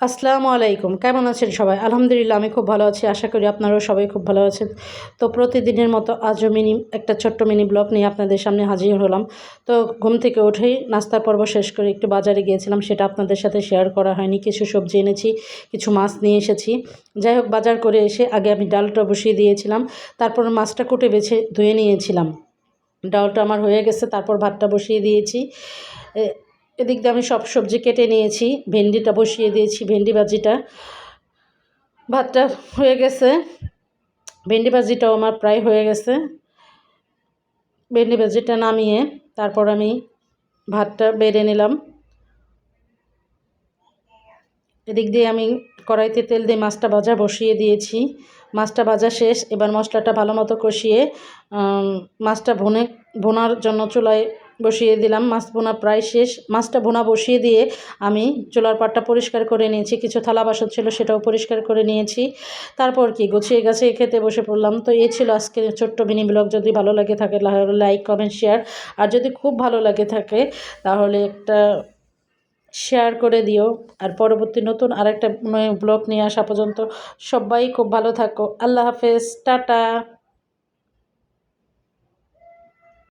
আসসালামু আলাইকুম। কেমন আছেন সবাই? আলহামদুলিল্লাহ, আমি খুব ভালো আছি। আশা করি আপনারাও সবাই খুব ভালো আছেন। তো প্রতিদিনের মতো আজও মিনি, একটা ছোট্ট মিনি ব্লগ নিয়ে আপনাদের সামনে হাজির হলাম। তো ঘুম থেকে উঠেই নাস্তার পর্ব শেষ করে একটু বাজারে গিয়েছিলাম। সেটা আপনাদের সাথে শেয়ার করা হয়নি। কিছু সবজি এনেছি, কিছু মাছ নিয়ে এসেছি। যাই হোক, বাজার করে এসে আগে আমি ডালটা বসিয়ে দিয়েছিলাম। তারপর মাছটা কুটে বেছে ধুয়ে নিয়েছিলাম। ডালটা আমার হয়ে গেছে, তারপর ভাতটা বসিয়ে দিয়েছি। এদিক দিয়ে আমি সব সবজি কেটে নিয়েছি, ভেন্ডিটা বসিয়ে দিয়েছি, ভেন্ডি ভাজিটা। ভাতটা হয়ে গেছে। ভেন্ডি ভাজিটাও আমার প্রায় হয়ে গেছে। ভেন্ডি ভাজিটা নামিয়ে তারপর আমি ভাতটা বেড়ে নিলাম। এদিক দিয়ে আমি কড়াইতে তেল দিয়ে মাছটা ভাজা বসিয়ে দিয়েছি। মাছটা ভাজা শেষ, এবার মশলাটা ভালো মতো কষিয়ে মাছটা ভুনে, ভোনার জন্য চুলায় বসিয়ে দিলাম। মাছ ভোনা প্রায় শেষ। মাছটা ভোনা বসিয়ে দিয়ে আমি চুলার পাটটা পরিষ্কার করে নিয়েছি। কিছু থালা বাসন ছিল, সেটাও পরিষ্কার করে নিয়েছি। তারপর কি? গুছিয়ে গেছে খেতে বসে পড়লাম। তো এই ছিল আজকে ছোট্ট মিনি ব্লগ। যদি ভালো লাগে থাকে লাইক, কমেন্ট, শেয়ার। আর যদি খুব ভালো লাগে থাকে, তাহলে একটা শেয়ার করে দিও। আর পরবর্তী নতুন আরেকটা ব্লগ নিয়ে আসা পর্যন্ত সবাই খুব ভালো থাকো। আল্লাহ হাফেজ। টাটা।